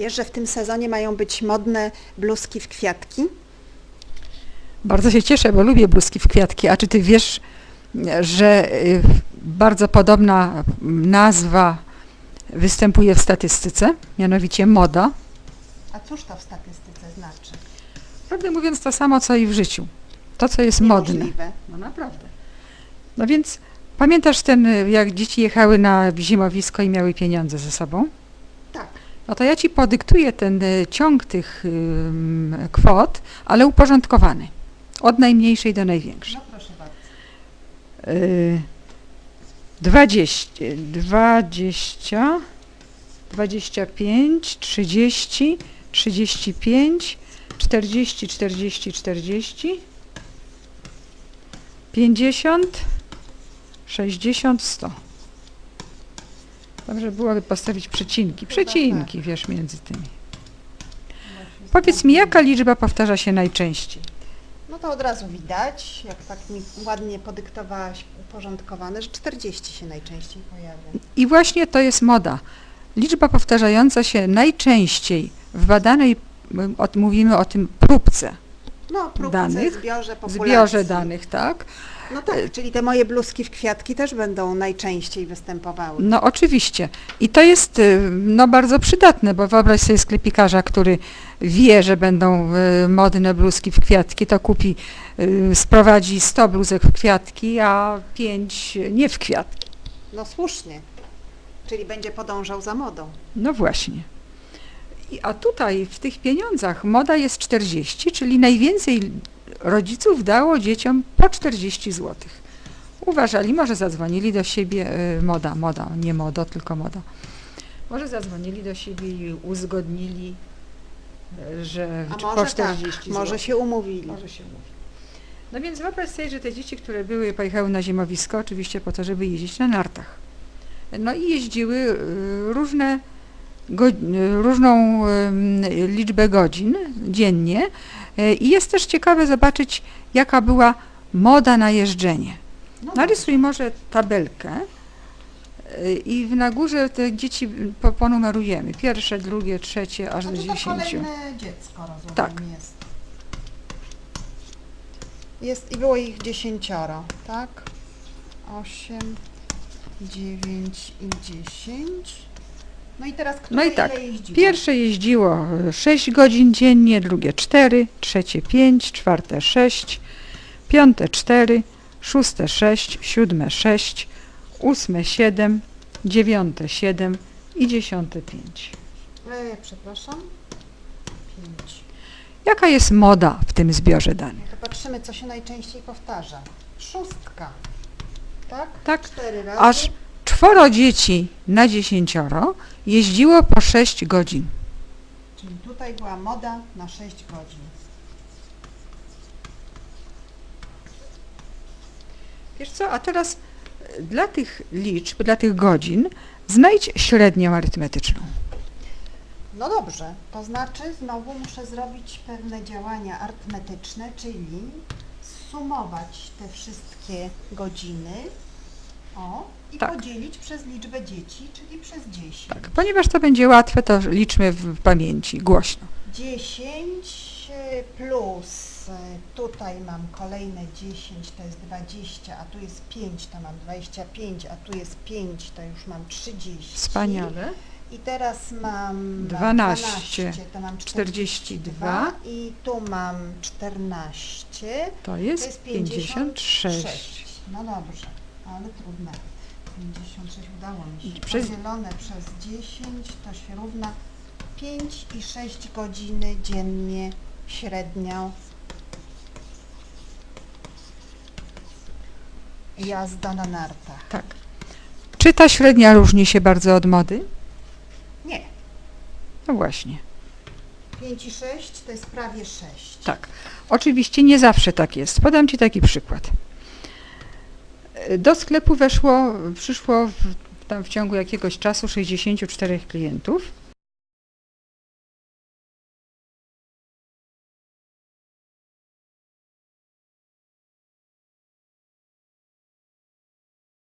Wiesz, że w tym sezonie mają być modne bluzki w kwiatki? Bardzo się cieszę, bo lubię bluzki w kwiatki. A czy ty wiesz, że y, bardzo podobna nazwa występuje w statystyce, mianowicie moda? A cóż to w statystyce znaczy? Prawdę mówiąc to samo, co i w życiu. To, co jest modne. No naprawdę. No więc pamiętasz ten, y, jak dzieci jechały na zimowisko i miały pieniądze ze sobą? No to ja ci podyktuję ten y, ciąg tych kwot, ale uporządkowany. Od najmniejszej do największej. No proszę bardzo. Y, 20, 20, 25, 30, 35, 40, 40, 40, 50, 60, 100. Dobrze byłoby postawić przecinki. Przecinki, wiesz, między tymi. Powiedz mi, jaka liczba powtarza się najczęściej? No to od razu widać, jak tak mi ładnie podyktowałaś uporządkowane, że 40 się najczęściej pojawia. I właśnie to jest moda. Liczba powtarzająca się najczęściej w badanej, mówimy o tym próbce, No, próbce, Danych, zbiorze populacji. zbiorze danych, tak? No tak, czyli te moje bluzki w kwiatki też będą najczęściej występowały. No oczywiście. I to jest y, no, bardzo przydatne, bo wyobraź sobie sklepikarza, który wie, że będą y, modne bluzki w kwiatki, to kupi, y, sprowadzi 100 bluzek w kwiatki, a 5 nie w kwiatki. No słusznie. Czyli będzie podążał za modą. No właśnie. A tutaj w tych pieniądzach moda jest 40, czyli najwięcej rodziców dało dzieciom po 40 zł. Uważali, może zadzwonili do siebie, y, moda, moda, nie modo, tylko moda. Może zadzwonili do siebie i uzgodnili, y, że A po może 40 tak, zł. może się umówili. Może się mówi. No więc wyobraź sobie, że te dzieci, które były, pojechały na zimowisko, oczywiście po to, żeby jeździć na nartach. No i jeździły y, różne, różną liczbę godzin dziennie Y, i jest też ciekawe zobaczyć, jaka była moda na jeżdżenie. No Narysuj może tabelkę y, i na górze te dzieci po, ponumerujemy. Pierwsze, drugie, trzecie, aż do Znaczy to dziesięciu. kolejne dziecko, rozumiem, Tak. jest. Jest i było ich dziesięcioro, tak? Osiem, dziewięć i dziesięć. No i teraz które No i tak, jeździło? Pierwsze jeździło 6 godzin dziennie, drugie 4, trzecie 5, czwarte 6, piąte 4, szóste 6, siódme 6, ósme 7, dziewiąte 7 i dziesiąte 5. E, przepraszam. Pięć. Jaka jest moda w tym zbiorze danych? To patrzymy, co się najczęściej powtarza. Szóstka. Tak? Tak, Cztery razy. aż czworo dzieci na dziesięcioro jeździło po 6 godzin. Czyli tutaj była moda na 6 godzin. Wiesz co, a teraz e, dla tych liczb, dla tych godzin znajdź średnią arytmetyczną. No dobrze, to znaczy znowu muszę zrobić pewne działania arytmetyczne, czyli sumować te wszystkie godziny o, i Tak. podzielić przez liczbę dzieci, czyli przez 10. Tak, ponieważ to będzie łatwe, to liczmy w pamięci, głośno. 10 y, plus y, tutaj mam kolejne 10, to jest 20, a tu jest 5, to mam 25, a tu jest 5, to już mam 30. Wspaniale. I teraz mam 12, to mam 42. i tu mam 14, To to jest jest 56. 56. No dobrze, ale trudne. 56 udało mi się. Przez- Podzielone przez 10 to się równa 5 i 6 godziny dziennie średnio jazda na nartach. Tak. Czy ta średnia różni się bardzo od mody? Nie, No właśnie. 5 i 6 to jest prawie 6. Tak. Oczywiście nie zawsze tak jest. Podam Ci taki przykład. Do sklepu weszło, przyszło w, tam w ciągu jakiegoś czasu 64 klientów